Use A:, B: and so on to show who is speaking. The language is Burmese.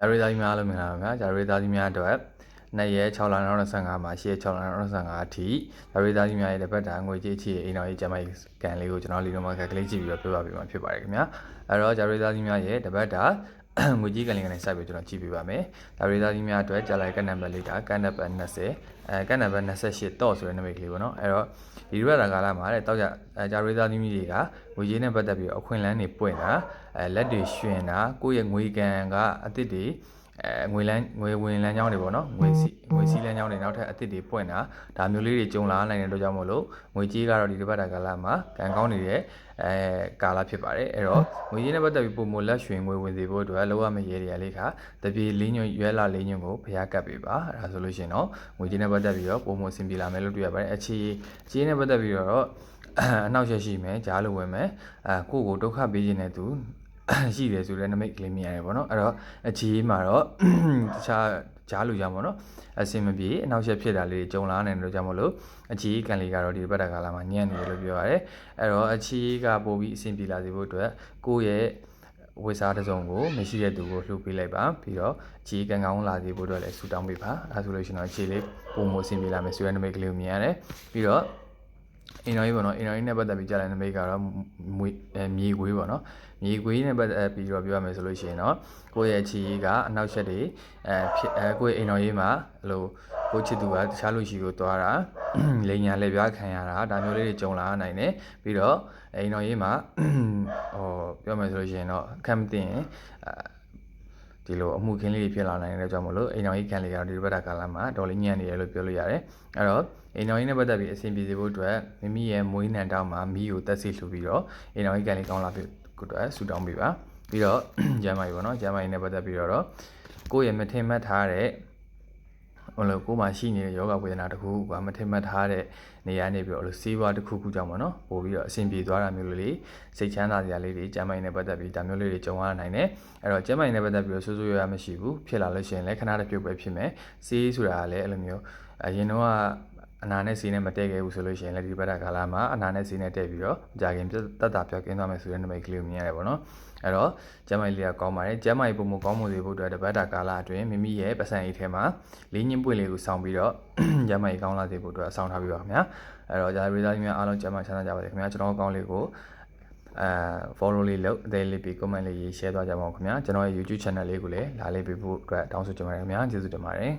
A: ဂျာရီသားကြီးများအားလုံးမင်္ဂလာပါခင်ဗျာဂျာရီသားကြီးများအတွက်နေ့ရက်6လ2025မှာရှေ့6လ2025အထိဂျာရီသားကြီးများရဲ့တစ်ပတ်တာငွေကြေးချီအိမ်တော်ရေးကျမကြီးကန်လေးကိုကျွန်တော်လီနိုမာကကလေးကြည့်ပြီးတော့ပြောပြပေးမှာဖြစ်ပါတယ်ခင်ဗျာအဲ့တော့ဂျာရီသားကြီးများရဲ့တစ်ပတ်တာ ငွေကြီးကန်လေးကနေစပြီးကျွန်တော်ကြည့်ပေးပါမယ်ဂျာရီသားကြီးများအတွက်ကြာလိုက်ကနံပါတ်လေးကကန်နံပါတ်20အဲကန်နံပါတ်28တော့ဆိုတဲ့နံပါတ်ကလေးပေါ့နော်အဲ့တော့ဒီရက်တာကာလမှာတဲ့တောက်ကြအဲဂျာရီသားကြီးတွေကငွေကြေးနဲ့ပတ်သက်ပြီးတော့အခွင့်အလန်းတွေပွင့်တာအဲလက်တွေရှင်တာကိုယ့်ရဲ့ငွေကန်ကအသစ်တွေ အဲငွေလန်းငွေဝင်လန်းကြောင်းတွေပေါ့နော်ငွေစီငွေစီလန်းကြောင်းတွေနောက်ထပ်အသစ်တွေပွင့်တာဒါမျိုးလေးတွေကြုံလာနိုင်တဲ့အတွက်ကြောင့်မို့လို့ငွေကြီးကတော့ဒီတစ်ပတ်တာကာလမှာကံကောင်းနေတဲ့အဲကာလဖြစ်ပါတယ်အဲ့တော့ငွေကြီးနဲ့ပတ်သက်ပြီးပုံမလက်ရွှင်ငွေဝင်စေဖို့အတွက်လောရမယ့်ရေတွေလေးခါတပြေလေးညွန့်ရွဲလာလေးညွန့်ကိုဖျားကပ်ပေးပါအဲ့ဒါဆိုလို့ရှိရင်တော့ငွေကြီးနဲ့ပတ်သက်ပြီးတော့ပုံမဆင်ပြေလာမယ်လို့တွေ့ရပါတယ်အခြေအခြေနဲ့ပတ်သက်ပြီးတော့အနောက်ရက်ရှိမယ်ကြားလိုဝင်မယ်အဲကိုယ့်ကိုဒုက္ခပေးခြင်းနဲ့သူ ရှိတယ်ဆိုတဲ့နမိတ်ကလေးမြင်ရတယ်ပေါ့နော်အဲ့တော့အခြေမှာတော့တခြားကြားလူကြောင့်ပေါ့နော်အစင်မပြေအနောက်ရက်ဖြစ်တာလေးတွေကြုံလာနိုင်တယ်လို့ကြောင့်မလို့အခြေကန်လေးကတော့ဒီဘက်တကာလာမှာညံ့နေတယ်လို့ပြောရတယ်အဲ့တော့အခြေကပို့ပြီးအဆင်ပြေလာစေဖို့အတွက်ကိုယ့်ရဲ့ဝေစားတစ်စုံကိုမရှိတဲ့သူကိုလှုပ်ပေးလိုက်ပါပြီးတော့အခြေကန်ကောင်းလာစေဖို့အတွက်လည်းဆူတောင်းပေးပါအဲဆိုလို့ရှိရင်တော့အခြေလေးပုံမအဆင်ပြေလာမယ်ဆိုတဲ့နမိတ်ကလေးကိုမြင်ရတယ်ပြီးတော့ အင်တော်ကြီးပေါ့နော်အင်တော်ကြီးနဲ့ပတ်သက်ပြီးကြားတဲ့နမိတ်ကတော့မွေအဲမြေခွေးပေါ့နော်မြေခွေးနဲ့ပတ်သက်ပြီးတော့ပြောရမယ်ဆိုလို့ရှိရင်တော့ကိုယ့်ရဲ့ခြေကြီးကအနောက်ချက်တွေအဲဖြစ်အဲကိုယ့်ရဲ့အင်တော်ကြီးမှာအဲ့လိုကိုယ့်ချစ်သူကတခြားလူရှိကိုသွားတာလိန်ညာလက်ပြားခံရတာဒါမျိုးလေးတွေကြုံလာနိုင်တယ်ပြီးတော့အင်တော်ကြီးမှာဟောပြောမယ်ဆိုလို့ရှိရင်တော့အခက်မသိရင်အဲ ဒီလိုအမှုခင်းလေးတွေဖြစ်လာနိုင်တဲ့ကြောင့်မလို့အိမ်တော်ကြီးခံလေးကတော့ဒီဘက်တာကာလမှာဒေါ်လေးညံ့နေတယ်လို့ပြောလို့ရတယ်အဲ့တော့အိမ်တော်ကြီးနဲ့ပတ်သက်ပြီးအဆင်ပြေစေဖို့အတွက်မိမိရဲ့မွေးနံတောင်းမှာမိကိုတက်စီလှူပြီးတော့အိမ်တော်ကြီးခံလေးကောင်းလာပြီကိုအတွက်ဆူတောင်းပေးပါပြီးတော့ကျမ်းမာကြီးပေါ့နော်ကျမ်းမာကြီးနဲ့ပတ်သက်ပြီးတော့ကိုယ့်ရဲ့မထင်မှတ်ထားတဲ့ ဟိုလိုကိုယ်မှာရှိနေတဲ့ယောဂဝေဒနာတစ်ခုကမထင်မှတ်ထားတဲ့နေရာနေပြီးတော့လို့စေးပွားတစ်ခုခုကြောင့်ပေါ့နော်ပို့ပြီးတော့အဆင်ပြေသွားတာမျိုးလေးစိတ်ချမ်းသာစရာလေးတွေကျမ်းမာရေးနဲ့ပတ်သက်ပြီးဒါမျိုးလေးတွေကြုံရနိုင်တယ်အဲ့တော့ကျမ်းမာရေးနဲ့ပတ်သက်ပြီးတော့ဆိုးဆိုးရွားရွားမရှိဘူးဖြစ်လာလို့ရှိရင်လည်းခဏတစ်ပြုတ်ပဲဖြစ်မယ်စေးဆိုတာကလည်းအဲ့လိုမျိုးအရင်တော့က အနာနဲ့စီးနဲ့မတည့်ခဲ့ဘူးဆိုလို့ရှိရင်လည်းဒီဘက်ကကာလာမှာအနာနဲ့စီးနဲ့တည့်ပြီးတော့ကြာခင်ပြတ်တတ်တာပြောက်ကင်းသွားမယ်ဆိုတဲ့နမိတ်ကလေးကိုမြင်ရတယ်ပေါ့နော်အဲ့တော့ကျမ်းမာရေးလေးကကောင်းပါတယ်ကျမ်းမာရေးပုံမကောင်းမှုတွေဖို့အတွက်တပတ်တာကာလအတွင်းမိမိရဲ့ပတ်စံအိတ်ထဲမှာလေးညင်းပွင့်လေးကိုစောင်းပြီးတော့ကျမ်းမာရေးကောင်းလာစေဖို့အတွက်အဆောင်ထားပြီးပါခင်ဗျာအဲ့တော့ဂျာရီသားကြီးများအားလုံးကျမ်းမာချမ်းသာကြပါစေခင်ဗျာကျွန်တော်ကောင်းလေးကိုအဲ follow လေးလုပ်အသေးလေးပြီး comment လေးရေး share သွားကြပါဦးခင်ဗျာကျွန်တော်ရဲ့ YouTube channel လေးကိုလည်းလာလေးပေးဖို့အတွက်တောင်းဆိုချင်ပါတယ်ခင်ဗျာကျေးဇူးတင်ပါတယ်